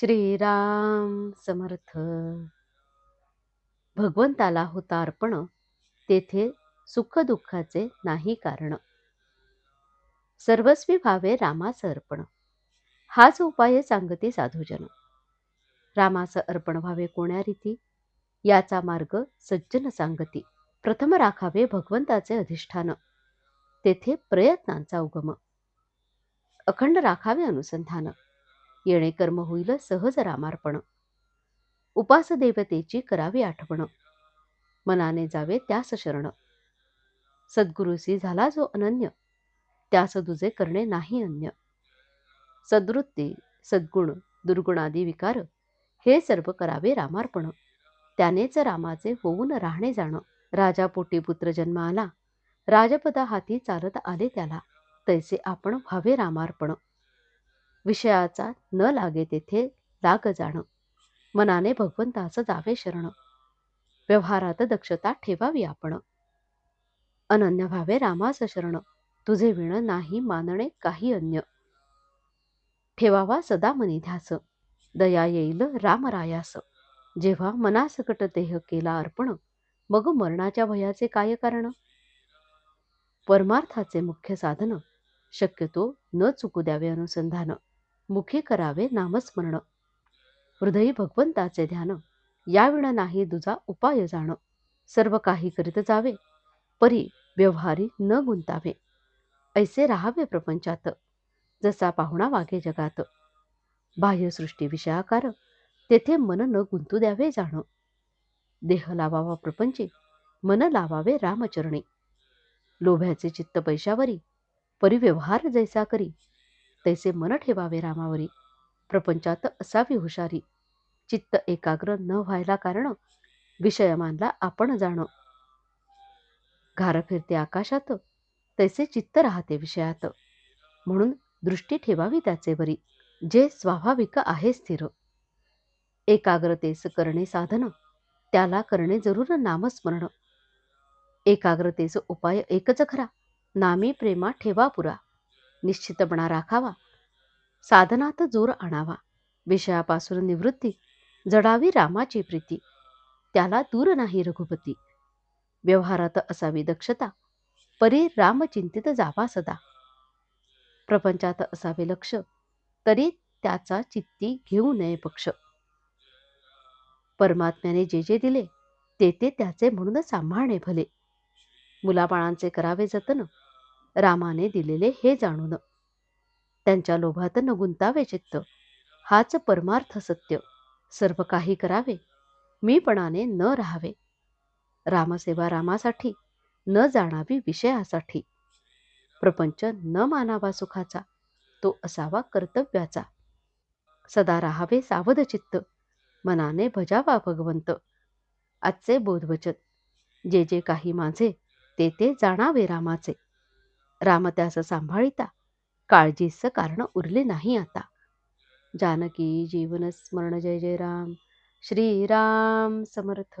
श्रीराम समर्थ. भगवंताला होता अर्पण तेथे सुखदुःखाचे नाही कारण. सर्वस्वी भावे रामाचं अर्पण. हाच उपाय सांगते साधूजन. रामाचं अर्पण व्हावे कोण्या रीती? याचा मार्ग सज्जन सांगती. प्रथम राखावे भगवंताचे अधिष्ठान. तेथे प्रयत्नांचा उगम. अखंड राखावे अनुसंधान. येणे कर्म होईल सहज रामार्पण. उपास देवतेची करावी आठवण. मनाने जावे त्यास शरण. सद्गुरूसी झाला जो अनन्य त्यास दुजे करणे नाही अन्य. सद्वृत्ती सद्गुण दुर्गुणादी विकार हे सर्व करावे रामार्पण. त्यानेच रामाचे होऊन राहणे जाणं. राजा पोटी पुत्र जन्म आला. राजपदा हाती चालत आले त्याला. तैसे आपण व्हावे रामार्पण. विषयाचा न लागे तेथे लाग जाणं. मनाने भगवंताचं जावे शरण. व्यवहारात दक्षता ठेवावी आपण. अनन्य व्हावे रामास शरण. तुझे विण नाही मानणे काही अन्य. ठेवावा सदा मनी ध्यास. दया येईल रामरायास जेव्हा मनासकट देह केला अर्पण मग मरणाच्या भयाचे काय कारण? परमार्थाचे मुख्य साधन. शक्यतो न चुकू द्यावे अनुसंधान. मुखे करावे नामस्मरण. हृदयी भगवंताचे ध्यान. याविणं नाही दुजा उपाय जाणं. सर्व काही करीत जावे परी व्यवहारी न गुंतावे. ऐसे राहावे प्रपंचात जसा पाहुणा वागे जगात. बाह्यसृष्टी विषयाकार तेथे मन न गुंतू द्यावे जाणं. देह लावावा प्रपंची मन लावावे रामचरणी. लोभ्याचे चित्त पैशावरी परिव्यवहार जैसा करी तैसे मन ठेवावे रामावरी. प्रपंचात असावी हुशारी. चित्त एकाग्र न व्हायला कारण विषयमानला आपण जाणं. घार फिरते आकाशात तैसे चित्त राहते विषयात. म्हणून दृष्टी ठेवावी त्याचे बरी जे स्वाभाविक आहे स्थिर. एकाग्रतेस करणे साधन त्याला करणे जरूर नामस्मरण. एकाग्रतेस उपाय एकच खरा नामी प्रेमा ठेवा पुरा. निश्चितपणा राखावा. साधनात जोर आणावा. विषयापासून निवृत्ती. जडावी रामाची प्रीती. त्याला दूर नाही रघुपती. व्यवहारात असावी दक्षता. परी रामचिंतित जावा सदा. प्रपंचात असावे लक्ष. तरी त्याचा चित्ती घेऊ नये पक्ष. परमात्म्याने जे जे दिले ते ते त्याचे म्हणून सांभाळणे भले. मुलाबाळांचे करावे जतन. रामाने दिलेले हे जाणून. त्यांच्या लोभात न गुंतावे चित्त. हाच परमार्थ सत्य. सर्व काही करावे. मीपणाने न राहावे. रामसेवा रामासाठी न जाणावी विषयासाठी. प्रपंच न मानावा सुखाचा. तो असावा कर्तव्याचा. सदा राहावे सावध चित्त. मनाने भजावा भगवंत. आजचे बोधवचन. जे जे काही माझे ते ते जाणावे रामाचे. रामत्यास सांभाळिता. काळजीचं कारण उरले नाही आता. जानकी जीवन स्मरण जय जय राम. श्रीराम समर्थ.